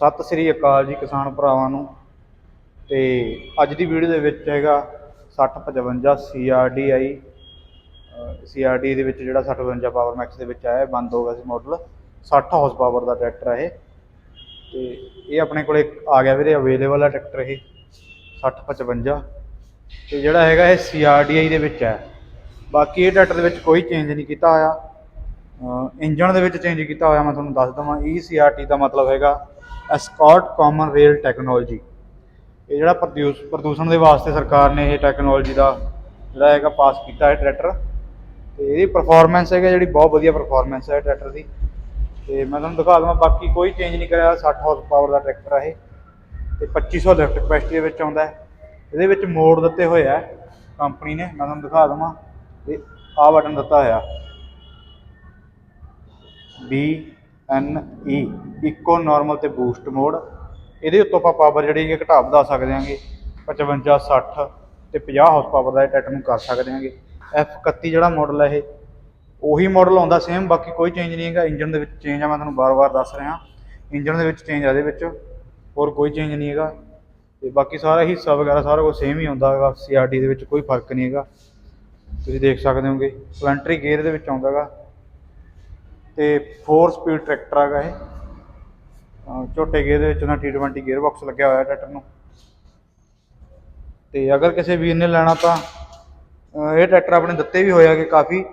ਸਤਿ ਸ੍ਰੀ ਅਕਾਲ ਜੀ ਕਿਸਾਨ ਭਰਾਵਾਂ ਨੂੰ। ਤੇ ਅੱਜ ਦੀ ਵੀਡੀਓ ਦੇ ਵਿੱਚ ਹੈਗਾ 6055 CRDI CRD ਦੇ ਵਿੱਚ ਜਿਹੜਾ 6055 ਪਾਵਰ ਮੈਕਸ ਦੇ ਵਿੱਚ ਆਇਆ, ਬੰਦ ਹੋ ਗਿਆ ਸੀ ਮਾਡਲ 60 ਹਾਰਸ ਪਾਵਰ ਦਾ ਟਰੈਕਟਰ ਹੈ ਇਹ। ਤੇ ਇਹ ਆਪਣੇ ਕੋਲੇ ਆ ਗਿਆ ਵੀਰੇ ਅਵੇਲੇਬਲ ਹੈ ਟਰੈਕਟਰ ਇਹ 6055 ਤੇ ਜਿਹੜਾ ਹੈਗਾ ਇਹ CRDI ਦੇ ਵਿੱਚ ਹੈ ਬਾਕੀ ਇਹ ਟਰੈਕਟਰ ਦੇ ਵਿੱਚ ਕੋਈ ਚੇਂਜ ਨਹੀਂ ਕੀਤਾ ਹੋਇਆ। ਇੰਜਨ ਦੇ ਵਿੱਚ ਚੇਂਜ ਕੀਤਾ ਹੋਇਆ ਮੈਂ ਤੁਹਾਨੂੰ ਦੱਸ ਦਵਾਂ। ECRT ਦਾ ਮਤਲਬ ਹੈਗਾ ਐਸਕॉर्ट ਕਾਮਨ ਰੇਲ ਟੈਕਨੋਲੋਜੀ ਇਹ ਜਿਹੜਾ ਪ੍ਰਦੂਸ਼, ਪ੍ਰਦੂਸ਼ਣ ਦੇ ਵਾਸਤੇ ਸਰਕਾਰ ਨੇ ਇਹ ਟੈਕਨੋਲੋਜੀ ਦਾ ਜਿਹੜਾ ਹੈਗਾ ਪਾਸ ਕੀਤਾ ਹੈ ਟਰੈਕਟਰ ਤੇ ਇਹਦੀ ਪਰਫਾਰਮੈਂਸ ਹੈਗਾ ਜਿਹੜੀ ਬਹੁਤ ਵਧੀਆ ਪਰਫਾਰਮੈਂਸ ਹੈ ਟਰੈਕਟਰ ਦੀ। ਤੇ ਮੈਂ ਤੁਹਾਨੂੰ ਦਿਖਾ ਦਵਾਂ, ਬਾਕੀ ਕੋਈ ਚੇਂਜ ਨਹੀਂ ਕਰਿਆ 60 ਹਾਰਸ ਪਾਵਰ ਦਾ ਟਰੈਕਟਰ ਹੈ ਇਹ। ਤੇ 2500 ਲਿਫਟ ਕਪੈਸਿਟੀ ਦੇ ਵਿੱਚ ਆਉਂਦਾ ਹੈ। ਇਹਦੇ ਵਿੱਚ ਮੋੜ ਦਿੱਤੇ ਹੋਏ ਆ ਕੰਪਨੀ ਨੇ, ਮੈਂ ਤੁਹਾਨੂੰ ਦਿਖਾ ਦਵਾਂ। ਤੇ ਆ ਬਟਨ ਦਿੱਤਾ ਹੋਇਆ। ਬੀ ਐਨ ਈ, ਇਕੋ ਨਾਰਮਲ ਤੇ ਬੂਸਟ ਮੋਡ ਇਹਦੇ ਉੱਤੋਂ ਆਪਾਂ ਪਾਵਰ ਜਿਹੜੀ ਹੈ ਘਟਾ ਵਧਾ ਸਕਦੇ ਹਾਂਗੇ। 55 60 ਤੇ 50 ਹਾਰਸ ਪਾਵਰ ਦਾ ਇਹ ਟਰੈਕਟਰ ਨੂੰ ਕਰ ਸਕਦੇ ਹਾਂਗੇ। F31 ਜਿਹੜਾ ਮਾਡਲ ਹੈ ਇਹ, ਉਹੀ ਮਾਡਲ ਆਉਂਦਾ ਸੇਮ ਬਾਕੀ ਕੋਈ ਚੇਂਜ ਨਹੀਂ ਹੈਗਾ। ਇੰਜਨ ਦੇ ਵਿੱਚ ਚੇਂਜ ਆ, ਮੈਂ ਤੁਹਾਨੂੰ ਬਾਰ-ਬਾਰ ਦੱਸ ਰਿਹਾ। ਇੰਜਨ ਦੇ ਵਿੱਚ ਚੇਂਜ ਆ ਇਹਦੇ ਵਿੱਚ, ਹੋਰ ਕੋਈ ਚੇਂਜ ਨਹੀਂ ਹੈਗਾ। ਤੇ ਬਾਕੀ ਸਾਰਾ ਹਿੱਸਾ ਵਗੈਰਾ ਸਾਰਾ ਕੁਝ ਸੇਮ ਹੀ ਆਉਂਦਾ ਹੈਗਾ। CRD ਦੇ ਵਿੱਚ ਕੋਈ ਫ਼ਰਕ ਨਹੀਂ ਹੈਗਾ। ਤੁਸੀਂ ਦੇਖ ਸਕਦੇ ਹੋਗੇ ਪਲੈਂਟਰੀ ਗੇਅਰ ਦੇ ਵਿੱਚ ਆਉਂਦਾ ਹੈਗਾ। ਤੇ 4 ਸਪੀਡ ਟਰੈਕਟਰ ਹੈਗਾ ਇਹ। ਅਹ ਝੋਟੇ ਗੇਅਰ ਦੇ ਵਿੱਚ ਉਹਨਾਂ T20 ਗੇਅਰ ਬਾਕਸ ਲੱਗਿਆ ਹੋਇਆ ਟਰੈਕਟਰ ਨੂੰ। ਤੇ ਅਗਰ ਕਿਸੇ ਵੀਰ ਨੇ ਲੈਣਾ ਤਾਂ ਇਹ ਟਰੈਕਟਰ ਆਪਣੇ ਦਿੱਤੇ ਵੀ ਹੋਇਆ ਕਿ ਕਾਫੀ,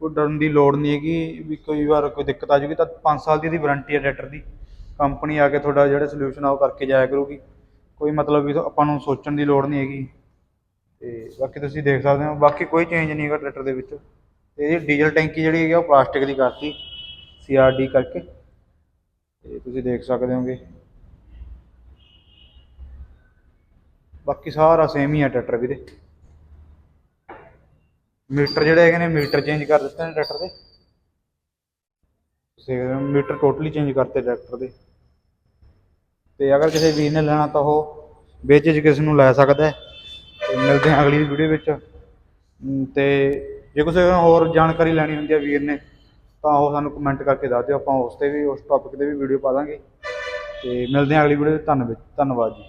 ਕੋਈ ਡਰਨ ਦੀ ਲੋੜ ਨਹੀਂ ਹੈਗੀ, ਵੀ ਕੋਈ ਵਾਰ ਕੋਈ ਦਿੱਕਤ ਆ ਜੂਗੀ ਤਾਂ 5 ਸਾਲ ਦੀ ਇਹਦੀ ਵਾਰੰਟੀ ਹੈ ਟਰੈਕਟਰ ਦੀ। ਕੰਪਨੀ ਆ ਕੇ ਤੁਹਾਡਾ ਜਿਹੜਾ ਸੋਲੂਸ਼ਨ ਆ ਉਹ ਕਰਕੇ ਜਾਇਆ ਕਰੂਗੀ। ਕੋਈ ਮਤਲਬ ਵੀ ਆਪਾਂ ਨੂੰ ਸੋਚਣ ਦੀ ਲੋੜ ਨਹੀਂ ਹੈਗੀ। ਤੇ ਬਾਕੀ ਤੁਸੀਂ ਦੇਖ ਸਕਦੇ ਹੋ, ਬਾਕੀ ਕੋਈ ਚੇਂਜ ਨਹੀਂ ਹੈਗਾ ਟਰੈਕਟਰ ਦੇ ਵਿੱਚ। ਤੇ ਇਹਦੀ ਡੀਜ਼ਲ ਟੈਂਕੀ ਜਿਹੜੀ ਹੈਗੀ ਆ ਉਹ ਪਲਾਸਟਿਕ ਦੀ ਕਰਤੀ। ਸੀਆਰਡੀ ਕਰਕੇ। ਤੇ ਤੁਸੀਂ ਦੇਖ ਸਕਦੇ ਹੋਗੇ। ਬਾਕੀ ਸਾਰਾ ਸੇਮ ਹੀ ਹੈ ਟਰੈਕਟਰ ਵੀਰੇ। ਮੀਟਰ ਜਿਹੜੇ ਹੈਗੇ ਨੇ, ਮੀਟਰ ਚੇਂਜ ਕਰ ਦਿੱਤੇ ਨੇ ਟਰੈਕਟਰ ਦੇ। ਤੁਸੀਂ ਮੀਟਰ ਟੋਟਲੀ ਚੇਂਜ ਕਰਤੇ ਟਰੈਕਟਰ ਦੇ। ਤੇ ਅਗਰ ਕਿਸੇ ਵੀਰ ਨੇ ਲੈਣਾ ਤਾਂ ਉਹ ਵੇਚੇ ਕਿਸੇ ਨੂੰ ਲੈ ਸਕਦਾ ਹੈ। ਤੇ ਮਿਲਦੇ ਹਾਂ ਅਗਲੀ ਵੀਡੀਓ ਵਿੱਚ। ਅਮ ਤੇ ਜੇ ਕਿਸੇ ਨੂੰ ਹੋਰ ਜਾਣਕਾਰੀ ਲੈਣੀ ਹੁੰਦੀ ਹੈ ਵੀਰ ਨੇ ਤਾਂ ਉਹ ਸਾਨੂੰ ਕਮੈਂਟ ਕਰਕੇ ਦੱਸ ਦਿਓ, ਆਪਾਂ ਉਸ ਤੇ ਵੀ, ਉਸ ਟੌਪਿਕ ਤੇ ਵੀ ਵੀਡੀਓ ਪਾ ਦਾਂਗੇ। ਤੇ ਮਿਲਦੇ ਹਾਂ ਅਗਲੀ ਵੀਡੀਓ ਵਿੱਚ ਧੰਨਵਾਦ ਧੰਨਵਾਦ ਜੀ।